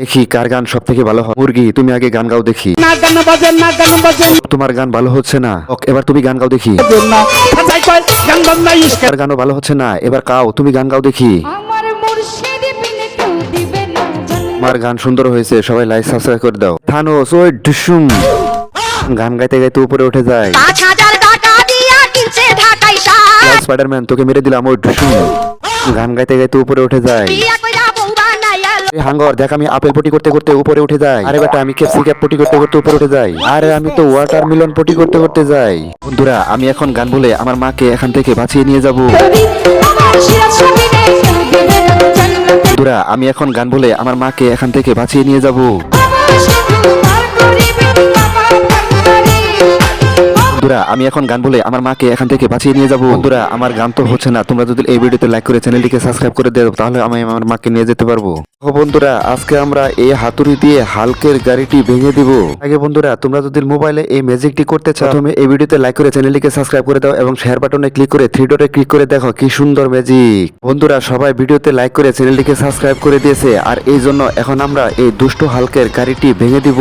দেখি কার গান সব থেকে ভালো হয়। মুরগি তুমি আগে গান গাও দেখি। না গান বাজে না গান বাজে তোমার গান ভালো হচ্ছে না। এবার তুমি গান গাও দেখি। গান গানও ভালো হচ্ছে না। এবার কাও তুমি গান গাও দেখি। আমার গান সুন্দর হয়েছে সবাই লাইক সাবস্ক্রাইব করে দাও। থানোস ওই ডুসুম গান গাইতে গাইতে উপরে উঠে যায়। স্পাইডারম্যান তোকে মেরে দিলাম ওই ডুসুম গান গাইতে গাইতে উপরে উঠে যায়। এই হাঙ্গর দেখ আমি আপেল পটি করতে করতে উপরে উঠে যাই। আরে বেটা আমি ক্যাপসি ক্যাপ পটি করতে করতে উপরে উঠে যাই। আরে আমি তো ওয়াটার মিলন পটি করতে করতে যাই। বন্ধুরা আমি এখন গান বলে আমার মাকে এখান থেকে বাঁচিয়ে নিয়ে যাব। বন্ধুরা আমি এখন গান বলে আমার মাকে এখান থেকে বাঁচিয়ে নিয়ে যাব। আমি এখন গান বলে আমার মাকে এখান থেকে বাঁচিয়ে নিয়ে যাব। বন্ধুরা, আমার গান তো হচ্ছে না। তোমরা যদি এই ভিডিওতে লাইক করে চ্যানেলটিকে সাবস্ক্রাইব করে দাও, তাহলে আমি আমার মাকে নিয়ে যেতে পারব। বন্ধুরা, আজকে আমরা এই হাতুড়ি দিয়ে হালকের গাড়িটি ভেঙে দিব। আগে বন্ধুরা, তোমরা যদি মোবাইলে এই ম্যাজিকটি করতে চাও, প্রথমে এই ভিডিওতে লাইক করে চ্যানেলটিকে সাবস্ক্রাইব করে দাও এবং শেয়ার বাটনে ক্লিক করে থ্রি ডটে ক্লিক করে দেখো কি সুন্দর ম্যাজিক বন্ধুরা, সবাই ভিডিওতে লাইক করে চ্যানেলটিকে সাবস্ক্রাইব করে দিয়েছে। আর এই জন্য এখন আমরা এই দুষ্ট হালকের গাড়িটি ভেঙে দিব।